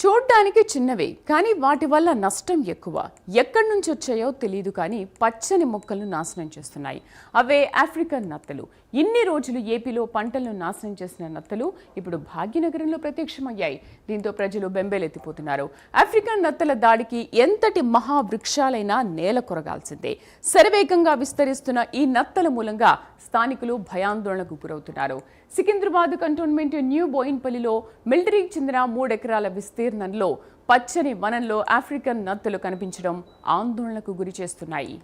చూడ్డానికి చిన్నవే కానీ వాటి వల్ల నష్టం ఎక్కువ. ఎక్కడి నుంచి వచ్చాయో తెలియదు కానీ పచ్చని మొక్కలను నాశనం చేస్తున్నాయి. అవే ఆఫ్రికన్ నత్తలు. ఇన్ని రోజులు ఏపీలో పంటలను నాశనం చేసిన నత్తలు ఇప్పుడు భాగ్యనగరంలో ప్రత్యక్షమయ్యాయి. దీంతో ప్రజలు బెంబేలెత్తిపోతున్నారు. ఆఫ్రికన్ నత్తల దాడికి ఎంతటి మహావృక్షాలైనా నేల కొరగాల్సిందే. శరవేగంగా విస్తరిస్తున్న ఈ నత్తల మూలంగా స్థానికులు భయాందోళనకు గురవుతున్నారు. సికింద్రాబాద్ కంటోన్మెంట్ న్యూ బోయిన్పల్లిలో మిలిటరీకి చెందిన మూడెకరాల విస్తీర్ణంలో పచ్చని వనంలో ఆఫ్రికన్ నత్తలు కనిపించడం ఆందోళనకు గురి చేస్తున్నాయి.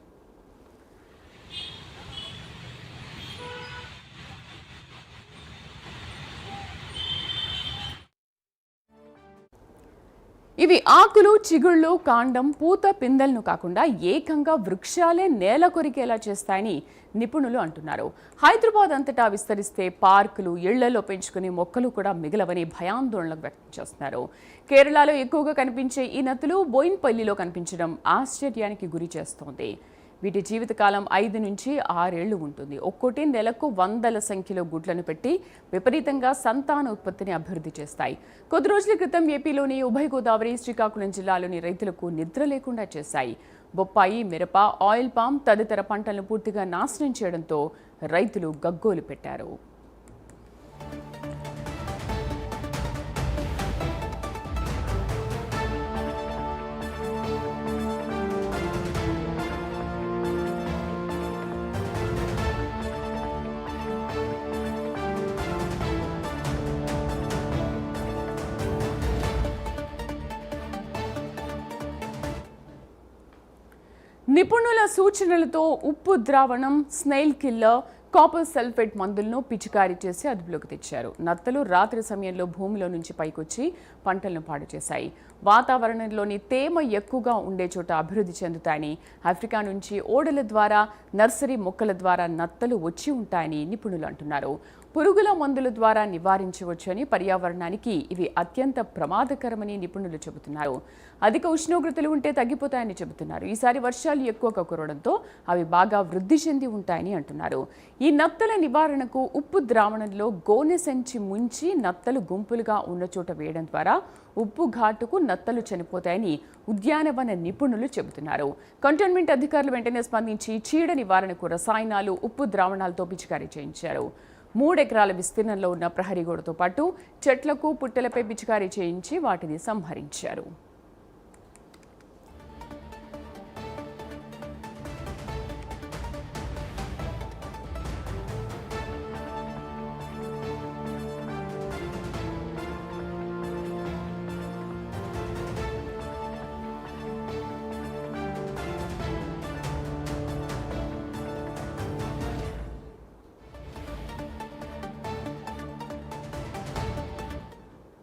ఇవి ఆకులు చిగుళ్ళు కాండం పూత పిందెలను కాకుండా ఏకంగా వృక్షాలే నేల కొరికేలా చేస్తాయని నిపుణులు అంటున్నారు. హైదరాబాద్ అంతటా విస్తరిస్తే పార్కులు ఇళ్ళలో పెంచుకునే మొక్కలు కూడా మిగలవని భయాందోళన వ్యక్తం చేస్తున్నారు. కేరళలో ఎక్కువగా కనిపించే ఈ నతులు బోయిన్పల్లిలో కనిపించడం ఆశ్చర్యానికి గురి చేస్తోంది. వీటి జీవితకాలం ఐదు నుంచి ఆరేళ్ళు ఉంటుంది. ఒక్కోటి నెలకు వందల సంఖ్యలో గుడ్లను పెట్టి విపరీతంగా సంతాన ఉత్పత్తిని అభివృద్ధి చేస్తాయి. కొద్ది రోజుల క్రితం ఏపీలోని ఉభయ గోదావరి శ్రీకాకుళం జిల్లాలోని రైతులకు నిద్ర లేకుండా చేశాయి. బొప్పాయి మిరప ఆయిల్ పామ్ తదితర పంటలను పూర్తిగా నాశనం చేయడంతో రైతులు గగ్గోలు పెట్టారు. నిపుణుల సూచనలతో ఉప్పు ద్రావణం స్నైల్ కిల్లర్ కాపర్ సల్ఫేట్ మందులను పిచికారీ చేసి అదుపులోకి తెచ్చారు. నత్తలు రాత్రి సమయంలో భూమిలో నుంచి పైకొచ్చి పంటలను పాడు చేశాయి. వాతావరణంలోని తేమ ఎక్కువగా ఉండే చోట అభివృద్ధి చెందుతాయని ఆఫ్రికా నుంచి ఓడల ద్వారా నర్సరీ మొక్కల ద్వారా నత్తలు వచ్చి ఉంటాయని నిపుణులు అంటున్నారు. పురుగుల మందుల ద్వారా నివారించవచ్చని పర్యావరణానికి ఇవి అత్యంత ప్రమాదకరమని నిపుణులు చెబుతున్నారు. అధిక ఉష్ణోగ్రతలు ఉంటే తగ్గిపోతాయని చెబుతున్నారు. ఈసారి వర్షాలు ఎక్కువగా కురవడంతో అవి బాగా వృద్ధి చెంది ఉంటాయని అంటున్నారు. ఈ నత్తల నివారణకు ఉప్పు ద్రావణంలో గోనె సంచి ముంచి నత్తలు గుంపులుగా ఉన్న చోట వేయడం ద్వారా ఉప్పు ఘాటుకు నత్తలు చనిపోతాయని ఉద్యానవన నిపుణులు చెబుతున్నారు. కంటోన్మెంట్ అధికారులు వెంటనే స్పందించి చీడ నివారణకు రసాయనాలు ఉప్పు ద్రావణాలతో పిచికారీ చేయించారు. మూడెకరాల విస్తీర్ణంలో ఉన్న ప్రహరీ గోడతో పాటు చెట్లకు పుట్టలపై పిచికారీ చేయించి వాటిని సంహరించారు.